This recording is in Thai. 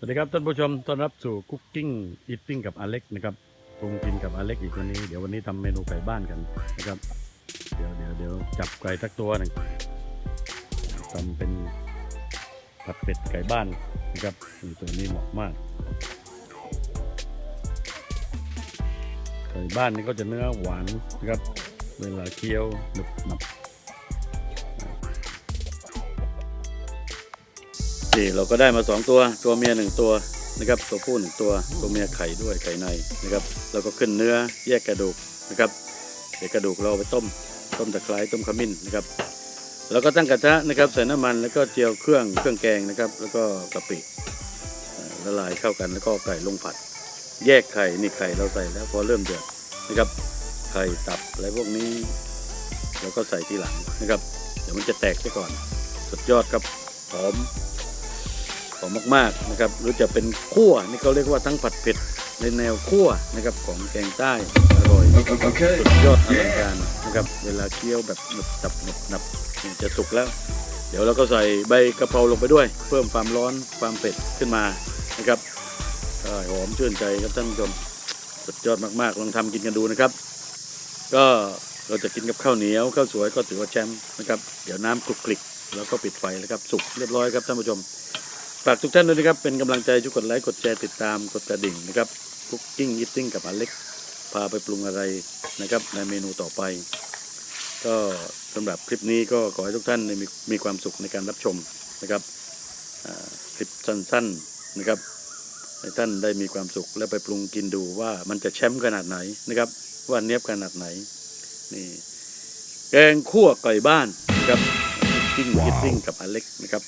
สวัสดีครับท่านผู้ชมต้อนรับสู่คุกกิ้งอิทติ้งกับอเล็กนะครับปรุงกินกับอเล็กอีกวันนี้เดี๋ยววันนี้ทำเมนูไก่บ้านกันนะครับ เดี๋ยวเดี๋ยวเดี๋ยวจับไก่สักตัวหนึ่งทำเป็นผัดเป็ดไก่บ้านนะครับตัวนี้เหมาะมาก ไก่บ้านนี่ก็จะเนื้อหวานนะครับ เวลาเคี้ยวหนึบหนับ นี่เราก็ได้มาสองตัว ตัวเมียหนึ่งตัวนะครับ ตัวผู้หนึ่งตัว ตัวเมียไข่ด้วยไข่ในนะครับแล้วก็ขึ้นเนื้อแยกกระดูกนะครับ เดี๋ยวกระดูกเราเอไปต้ม ต้มตะไคร้ต้มขมิ้นนะครับ แล้วก็ตั้งกระทะนะครับใส่น้ำมันแล้วก็เจียวเครื่องเครื่องแกงนะครับ แล้วก็กะปิละลายเข้ากันแล้วก็ไก่ลงผัด แยกไข่นี่ไข่เราใส่แล้วพอเริ่มเดือดนะครับไข่ตับอะไรพวกนี้เราก็ใส่ทีหลังนะครับ เดี๋ยวมันจะแตกซะก่อน สุดยอดครับหอม หอมมากๆนะครับหรือจะเป็นคั่วนี่เขาเรียกว่าทั้งผัดเผ็ดในแนวคั่วนะครับของแกงใต้อร่อย Okay. สุดยอดอลังการนะครับเวลาเคี้ยวแบบหนึบตับหนึบหนับนี่จะสุกแล้ว เดี๋ยวเราก็ใส่ใบกะเพราลงไปด้วย เพิ่มความร้อนความเผ็ดขึ้นมานะครับอ่าหอมชื่นใจครับท่านผู้ชมสุดยอดมากๆลองทำกินกันดูนะครับ ก็เราจะกินกับข้าวเหนียวข้าวสวยก็ถือว่าแชมป์นะครับเดี๋ยวน้ำคลุกคลิกแล้วก็ปิดไฟแล้วครับสุกเรียบร้อยครับท่านผู้ชม ฝากทุกท่านด้วยนะครับ เป็นกำลังใจช่วยกดไลค์กดแชร์ติดตามกดกระดิ่งนะครับคุกกิ้งยิตติ้งกับอเล็กพาไปปรุงอะไรนะครับ ในเมนูต่อไป ก็สำหรับคลิปนี้ก็ขอให้ทุกท่านมีมีความสุขในการรับชมนะครับคลิปสั้นๆนะครับให้ท่านได้มีความสุขและไปปรุงกินดูว่ามันจะแชมป์ขนาดไหนนะครับ ว่าเนี้ยบขนาดไหนนี่แกงคั่วไก่บ้านนะครับ กิ้งกิตติ้งกับอเล็กนะครับ